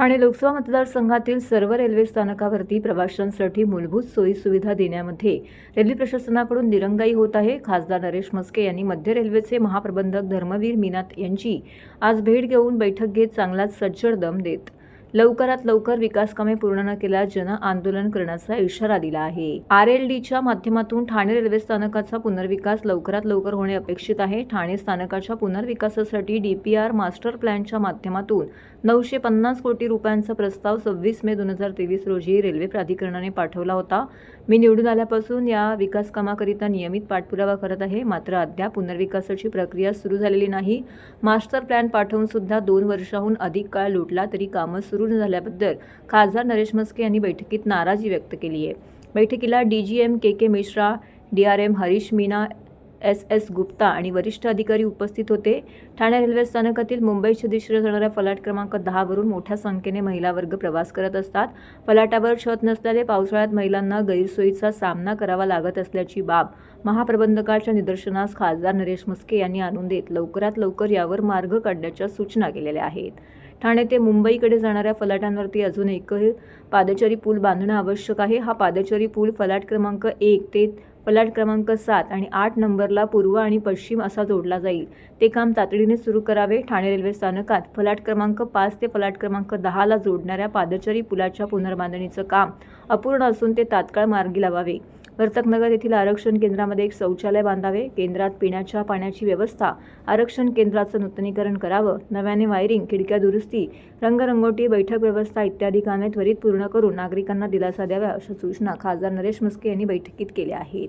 ठाणे लोकसभा मतदारसंघातील सर्व रेल्वे स्थानकावरती प्रवाशांसाठी मूलभूत सोयी सुविधा देण्यामध्ये रेल्वे प्रशासनाकडून दिरंगाई होत आहे. खासदार नरेश मस्के यांनी मध्य रेल्वेचे महाप्रबंधक धर्मवीर मीनात यांची आज भेट घेऊन बैठक घेत चांगलाच सज्जड दम देत लवकरात लवकर विकास कामे पूर्ण न केल्यास जन आंदोलन करण्याचा इशारा दिला आहे. आर एल डीच्या माध्यमातून ठाणे रेल्वे स्थानकाचा पुनर्विकास लवकरात लवकर होणे अपेक्षित आहे. ठाणे स्थानकाच्या पुनर्विकासासाठी डीपीआर मास्टर प्लॅनच्या माध्यमातून नऊशे पन्नास कोटी रुपयांचा प्रस्ताव सव्वीस मे दोन हजार तेवीस रोजी रेल्वे प्राधिकरणाने पाठवला होता. मी निवडून आल्यापासून या विकास कामाकरिता नियमित पाठपुरावा करत आहे. मात्र अद्याप पुनर्विकासाची प्रक्रिया सुरू झालेली नाही. मास्टर प्लॅन पाठवून सुद्धा दोन वर्षाहून अधिक काळ लुटला तरी कामं सुरू न झाल्याबद्दल खासदार नरेश मस्के यांनी बैठकीत नाराजी व्यक्त केली आहे. बैठकीला D G M K K Mishra D R M Harish Meena S S Gupta आणि वरिष्ठ अधिकारी उपस्थित होते. ठाणे रेल्वे स्थानकातील मुंबईच्या दिशेला जाणाऱ्या फलाट क्रमांक दहावरून मोठ्या संख्येने महिला वर्ग प्रवास करत असतात. फलाटावर छत नसल्याने पावसाळ्यात महिलांना गैरसोयीचा सामना करावा लागत असल्याची बाब महाप्रबंधकाच्या निदर्शनास खासदार नरेश मस्के यांनी आणून देत लवकरात लवकर यावर मार्ग काढण्याच्या सूचना केलेल्या आहेत. ठाणे ते मुंबईकडे जाणाऱ्या फलाटांवरती अजून एकही पादचारी पूल बांधणं आवश्यक आहे. हा पादचारी पूल फलाट क्रमांक एक ते फलाट क्रमांक सात आणि आठ नंबरला पूर्व आणि पश्चिम असा जोडला जाईल. ते काम तातडीने सुरू करावे. ठाणे रेल्वे स्थानकात फलाट क्रमांक पाच ते फलाट क्रमांक दहाला जोडणाऱ्या पादचारी पुलाच्या पुनर्बांधणीचं काम अपूर्ण असून ते तात्काळ मार्गी लावावे. वर्तकनगर येथील आरक्षण केंद्रामध्ये एक शौचालय बांधावे. केंद्रात पिण्याच्या पाण्याची व्यवस्था. आरक्षण केंद्राचं नूतनीकरण करावं. नव्याने वायरिंग खिडक्या दुरुस्ती रंगरंगोटी बैठक व्यवस्था इत्यादी कामे त्वरित पूर्ण करून नागरिकांना दिलासा द्यावा अशा सूचना खासदार नरेश मस्के यांनी बैठकीत केल्या आहेत.